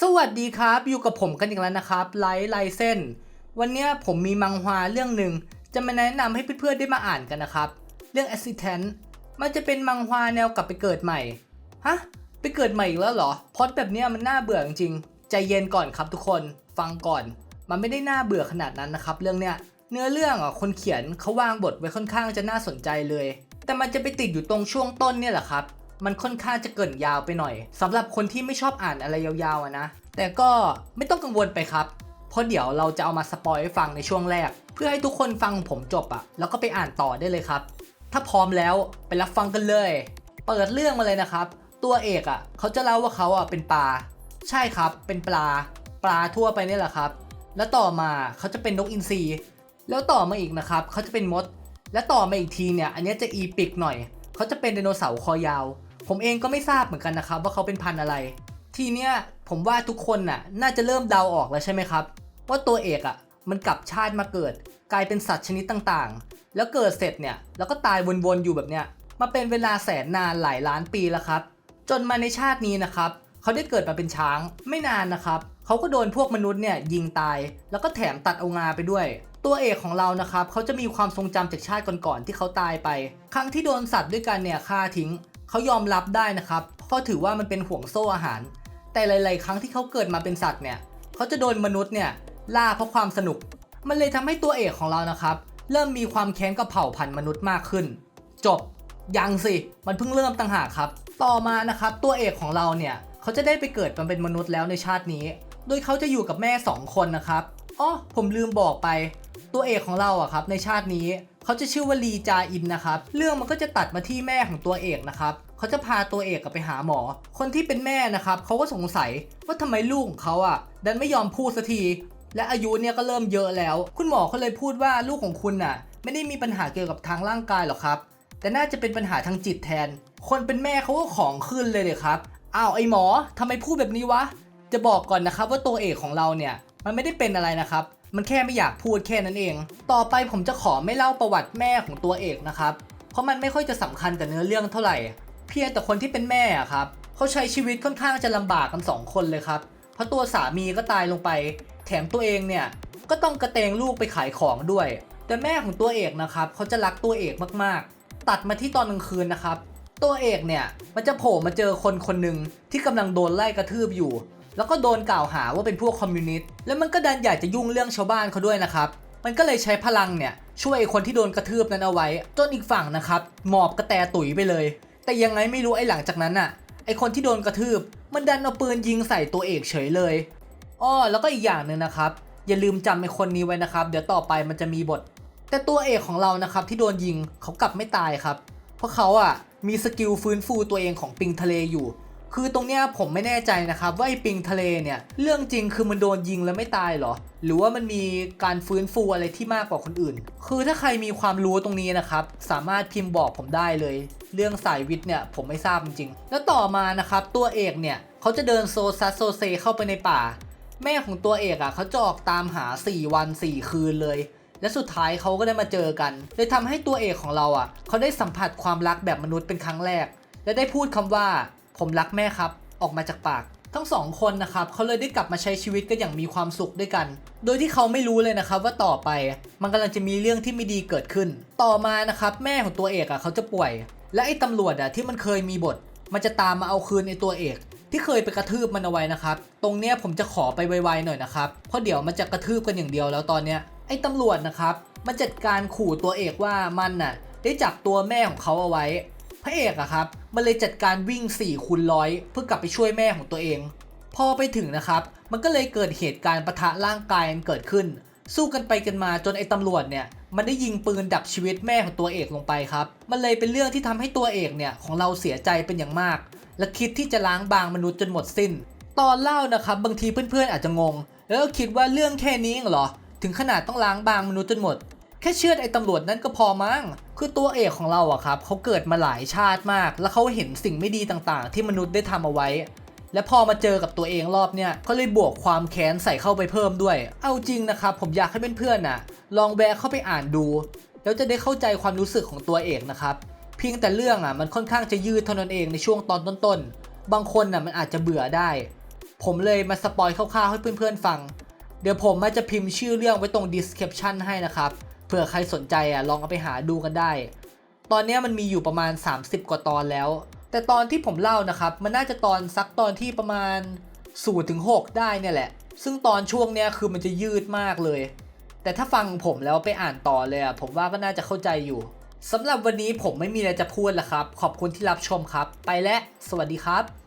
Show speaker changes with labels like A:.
A: สวัสดีครับ อยู่กับผมกันอีกแล้วนะครับไลท์ไลเส้นวันนี้ผมมีมังฮวาเรื่องหนึ่งจะมาแนะนำให้เพื่อนๆได้มาอ่านกันนะครับ เรื่อง Assistant มันจะเป็นมังฮวาแนวกลับไปเกิดใหม่ ฮะ ไปเกิดใหม่อีกแล้วเหรอพอดแบบนี้มันน่าเบื่อจริงๆใจเย็นก่อนครับทุกคนฟังก่อน มันไม่ได้น่าเบื่อขนาดนั้นนะครับ เรื่องเนี้ยเนื้อเรื่องอะคนเขียนเขาวางบทไว้ค่อนข้างจะน่าสนใจเลย แต่มันจะไปติดอยู่ตรงช่วงต้นเนี่ยแหละครับ มันค่อนข้างจะเกินยาวไปหน่อยสำหรับคนที่ไม่ชอบอ่านอะไรยาวๆนะแต่ก็ไม่ต้องกังวลไปครับ เพราะเดี๋ยวเราจะเอามาสปอยให้ฟังในช่วงแรก เพื่อให้ทุกคนฟังผมจบอะแล้วก็ไปอ่านต่อได้เลยครับ ถ้าพร้อมแล้วไปรับฟังกันเลย เปิดเรื่องมาเลยนะครับ ตัวเอกอะเขาจะเล่าว่าเขาอะเป็นปลา ใช่ครับ เป็นปลา ปลาทั่วไปนี่แหละครับ แล้วต่อมาเขาจะเป็นนกอินทรีแล้วต่อมาอีกนะครับเขาจะเป็นมด และต่อมาอีกทีเนี่ย อันนี้จะอีปิกหน่อย เขาจะเป็นไดโนเสาร์คอยาว ผมเองก็ไม่ทราบเหมือนกันนะครับ ว่าเขาเป็นพันธุ์อะไร ทีเนี้ยผมว่าทุกคนน่ะน่าจะเริ่มเดาออกแล้วใช่ไหมครับ ว่าตัวเอกอะมันกลับชาติมาเกิด กลายเป็นสัตว์ชนิดต่างๆ แล้วเกิดเสร็จเนี่ยแล้วก็ตายวนๆอยู่แบบเนี้ยมาเป็นเวลาแสนนานหลายล้านปีแล้วครับ จนมาในชาตินี้นะครับเขาได้เกิดมาเป็นช้างไม่นานนะครับ เขาก็โดนพวกมนุษย์เนี่ยยิงตาย แล้วก็แถมตัดเอางาไปด้วย ตัวเอกของเรานะครับเขาจะมีความทรงจำจากชาติก่อนๆที่เขาตายไป ครั้งที่โดนสัตว์ด้วยกันเนี่ยฆ่าทิ้งเขายอมรับได้นะครับเพราะถือว่ามันเป็นห่วงโซ่อาหาร แต่หลาย ๆ ครั้งที่เขาเกิดมาเป็นสัตว์เนี่ยเขาจะโดนมนุษย์เนี่ยล่าเพราะความสนุก มันเลยทำให้ตัวเอกของเรานะครับ เริ่มมีความแค้นกับเผ่าพันธุ์มนุษย์มากขึ้น จบยังสิ มันเพิ่งเริ่มต่างหากครับ ต่อมานะครับ ตัวเอกของเราเนี่ย เขาจะได้ไปเกิดมาเป็นมนุษย์แล้วในชาตินี้ โดยเขาจะอยู่กับแม่ 2 คนนะครับอ๋อผมลืมบอกไป ตัวเอกของเราอะครับ ในชาตินี้เขาจะชื่อว่าลีจาอินนะครับ เรื่องมันก็จะตัดมาที่แม่ของตัวเอกนะครับเขาจะพาตัวเอกกับไปหาหมอ คนที่เป็นแม่นะครับเขาก็สงสัยว่าทำไมลูกของเขาอะดันไม่ยอมพูดสักทีและอายุเนี่ยก็เริ่มเยอะแล้ว คุณหมอเขาเลยพูดว่าลูกของคุณน่ะ ไม่ได้มีปัญหาเกี่ยวกับทางร่างกายหรอกครับ แต่น่าจะเป็นปัญหาทางจิตแทน คนเป็นแม่เขาก็ของขึ้นเลยเลยครับอ้าวไอหมอทำไมพูดแบบนี้วะ จะบอกก่อนนะครับว่าตัวเอกของเราเนี่ยมันไม่ได้เป็นอะไรนะครับมันแค่ไม่อยากพูดแค่นั้นเอง ต่อไปผมจะขอไม่เล่าประวัติแม่ของตัวเอกนะครับ เพราะมันไม่ค่อยจะสำคัญกับเนื้อเรื่องเท่าไหร่ เพียงแต่คนที่เป็นแม่อะครับเขาใช้ชีวิตค่อนข้างจะลำบากกันสองคนเลยครับ เพราะตัวสามีก็ตายลงไป แถมตัวเองเนี่ยก็ต้องกระเตงลูกไปขายของด้วย แต่แม่ของตัวเอกนะครับเขาจะรักตัวเอกมากๆ ตัดมาที่ตอนกลางคืนนะครับ ตัวเอกเนี่ยมันจะโผล่มาเจอคนคนหนึ่งที่กำลังโดนไล่กระทืบอยู่ แล้วก็โดนกล่าวหาว่าเป็นพวกคอมมิวนิสต์แล้วมันก็ดันอยากจะยุ่งเรื่องชาวบ้านเขาด้วยนะครับมันก็เลยใช้พลังเนี่ยช่วยไอ้คนที่โดนกระทืบนั้นเอาไว้ จนอีกฝั่งนะครับหมอบกระแตตุ๋ยไปเลย แต่ยังไงไม่รู้ไอ้หลังจากนั้นอะไอ้คนที่โดนกระทืบ มันดันเอาปืนยิงใส่ตัวเอกเฉยเลยอ้อแล้วก็อีกอย่างหนึ่งนะครับ อย่าลืมจำไอ้คนนี้ไว้นะครับ เดี๋ยวต่อไปมันจะมีบท แต่ตัวเอกของเรานะครับที่โดนยิงเขากลับไม่ตายครับ เพราะเขาอะมีสกิลฟื้นฟูตัวเองของปิงทะเลอยู่ คือตรงเนี้ยผมไม่แน่ใจนะครับว่าไอ้ปิงทะเลเนี่ยเรื่องจริงคือมันโดนยิงแล้วไม่ตายเหรอ หรือว่ามันมีการฟื้นฟูอะไรที่มากกว่าคนอื่น คือถ้าใครมีความรู้ตรงนี้นะครับสามารถพิมพ์บอกผมได้เลย เรื่องสายวิทย์เนี่ยผมไม่ทราบจริงๆแล้วต่อมานะครับตัวเอกเนี่ยเขาจะเดินโซซัสโซเซเข้าไปในป่า แม่ของตัวเอกอะเขาจะออกตามหา 4 วัน 4 คืนเลยและสุดท้ายเขาก็ได้มาเจอกัน เลยทำให้ตัวเอกของเราอะ เขาได้สัมผัสความรักแบบมนุษย์เป็นครั้งแรก และได้พูดคำว่า ผมรักแม่ครับ ออกมาจากปาก ทั้งสองคนนะครับเขาเลยได้กลับมาใช้ชีวิตกันอย่างมีความสุขด้วยกัน โดยที่เขาไม่รู้เลยนะครับว่าต่อไปมันกำลังจะมีเรื่องที่ไม่ดีเกิดขึ้น ต่อมานะครับแม่ของตัวเอกอะเขาจะป่วย และไอ้ตำรวจอะที่มันเคยมีบท มันจะตามมาเอาคืนไอ้ตัวเอกที่เคยไปกระทืบมันเอาไว้นะครับ ตรงเนี้ยผมจะขอไปไวๆหน่อยนะครับ เพราะเดี๋ยวมันจะกระทืบกันอย่างเดียวแล้วตอนเนี้ย ไอ้ตำรวจนะครับ มันจัดการขู่ตัวเอกว่ามันน่ะได้จับตัวแม่ของเขาเอาไว้ พระเอกอะครับมันเลยจัดการวิ่ง4คูณร้อยเพื่อกลับไปช่วยแม่ของตัวเอง พอไปถึงนะครับ มันก็เลยเกิดเหตุการณ์ปะทะร่างกายกันเกิดขึ้น สู้กันไปกันมาจนไอ้ตำรวจเนี่ยมันได้ยิงปืนดับชีวิตแม่ของตัวเอกลงไปครับ มันเลยเป็นเรื่องที่ทำให้ตัวเอกเนี่ยของเราเสียใจเป็นอย่างมาก และคิดที่จะล้างบางมนุษย์จนหมดสิ้น ตอนเล่านะครับบางทีเพื่อนๆอาจจะงง แล้วก็คิดว่าเรื่องแค่นี้เหรอ ถึงขนาดต้องล้างบางมนุษย์จนหมด แค่เชื่อไอ้ตำรวจนั่นก็พอมั้งคือตัวเอกของเราอะครับเขาเกิดมาหลายชาติมาก แล้วเขาเห็นสิ่งไม่ดีต่างๆ ที่มนุษย์ได้ทำเอาไว้และพอมาเจอกับตัวเองรอบเนี้ยเขาเลยบวกความแค้นใส่เข้าไปเพิ่มด้วย เอาจริงนะครับผมอยากให้เพื่อนๆน่ะ ลองแวะเข้าไปอ่านดู แล้วจะได้เข้าใจความรู้สึกของตัวเอกนะครับ เพียงแต่เรื่องอะมันค่อนข้างจะยืดเท่านั้นเองในช่วงตอนต้นๆ บางคนอะมันอาจจะเบื่อได้ ผมเลยมาสปอยคร่าวๆให้เพื่อนๆฟัง เดี๋ยวผมมาจะพิมพ์ชื่อเรื่องไว้ตรง description ให้นะครับ ผื่อใครสนใจอะลองเอาไปหาดูกันได้ ตอนนี้มันมีอยู่ประมาณ 30 กว่าตอนแล้ว แต่ตอนที่ผมเล่านะครับ มันน่าจะตอนสักตอนที่ประมาณ0ถึง6ได้เนี่ยแหละ ซึ่งตอนช่วงเนี้ยคือมันจะยืดมากเลย แต่ถ้าฟังผมแล้วไปอ่านต่อเลยอะผมว่าก็น่าจะเข้าใจอยู่สำหรับวันนี้ผมไม่มีอะไรจะพูดแล้วครับ ขอบคุณที่รับชมครับ ไปแล้วสวัสดีครับ